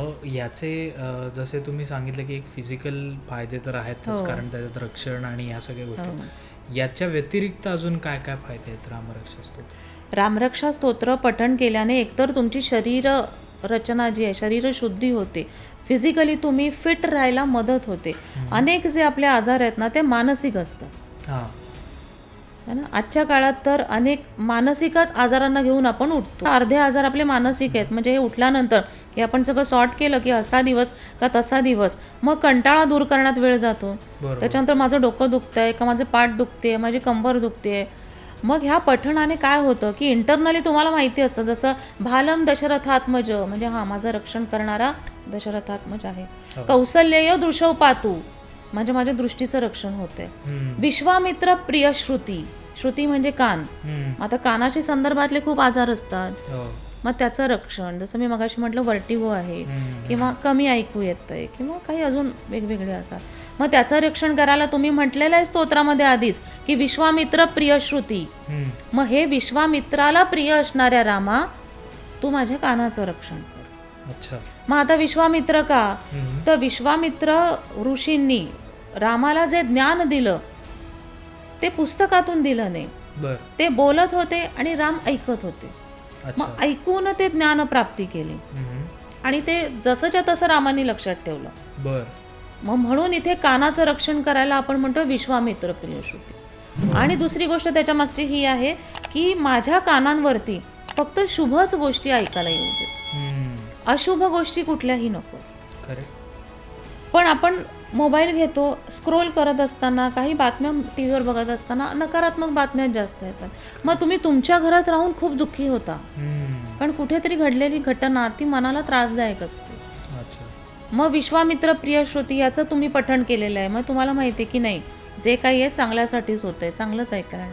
मग याचे जसे तुम्ही सांगितलं की एक फिजिकल फायदे तर आहेतच हो. कारण त्याच्यात रक्षण आणि ह्या सगळ्या हो. गोष्टी याच्या व्यतिरिक्त अजून काय काय फायदे आहेत रामरक्षा स्तोत्र? रामरक्षा स्तोत्र पठण केल्याने एकतर तुमची शरीर रचना जी आहे शरीर शुद्धी होते. फिजिकली तुम्ही फिट राहायला मदत होते. अनेक जे आपले आजार आहेत ना ते मानसिक असतात. हां. है ना? आजच्या काळात तर अनेक मानसिकच आजारांना घेऊन आपण उठतो. अर्धे आजार आपले मानसिक आहेत. म्हणजे हे उठल्यानंतर की आपण सगळं सॉर्ट केलं की असा दिवस का तसा दिवस. मग कंटाळा दूर करण्यात वेळ जातो. त्याच्यानंतर माझं डोकं दुखतंय का माझे पाठ दुखते माझी कंबर दुखते मग ह्या पठणाने काय होतं की इंटरनली तुम्हाला माहिती असतं. जसं भालम दशरथात्मज म्हणजे हा माझं रक्षण करणारा दशरथात्मज आहे. हो. कौसल्य दृशव पातू म्हणजे माझ्या दृष्टीचं रक्षण होते विश्वामित्र प्रिय श्रुती. श्रुती म्हणजे कान. आता कानाशी संदर्भातले खूप आजार असतात. हो, मग त्याचं रक्षण जसं मी मगाशी म्हटलं वर्टिगो आहे हम्म, किंवा कमी ऐकू येतंय किंवा काही अजून वेगवेगळे आजार. मग त्याचं रक्षण करायला तुम्ही म्हटलेलं आहे स्तोत्रामध्ये आधीच की विश्वामित्र प्रिय श्रुती. मग हे विश्वामित्राला प्रिय असणाऱ्या रामा तू माझ्या कानाचं रक्षण कर. मग आता विश्वामित्र का? तर विश्वामित्र ऋषींनी रामाला जे ज्ञान दिलं ते पुस्तकातून दिलं नाही. ते बोलत होते आणि राम ऐकत होते. मग ऐकून ते ज्ञान प्राप्ती केली. आणि ते जसंच्या तसं रामाने लक्षात ठेवलं. बर. मग म्हणून इथे कानाचं रक्षण करायला आपण म्हणतो विश्वामित्र श्रुती आणि दुसरी गोष्ट त्याच्या मागची ही आहे की माझ्या कानांवरती फक्त शुभच गोष्टी ऐकायला येऊ देत. अशुभ गोष्टी कुठल्याही नको. पण आपण मोबाईल घेतो स्क्रोल करत असताना काही बातम्या टी व्हीवर बघत असताना नकारात्मक बातम्या जास्त येतात. मग तुम्ही तुमच्या घरात राहून खूप दुःखी होता. पण कुठेतरी घडलेली घटना ती मनाला त्रासदायक असते. मग विश्वामित्र प्रिय श्रुती याचं तुम्ही पठण केलेलं आहे. मग तुम्हाला माहिती आहे की नाही जे काही आहे चांगल्यासाठीच होतंय चांगलंच ऐकायला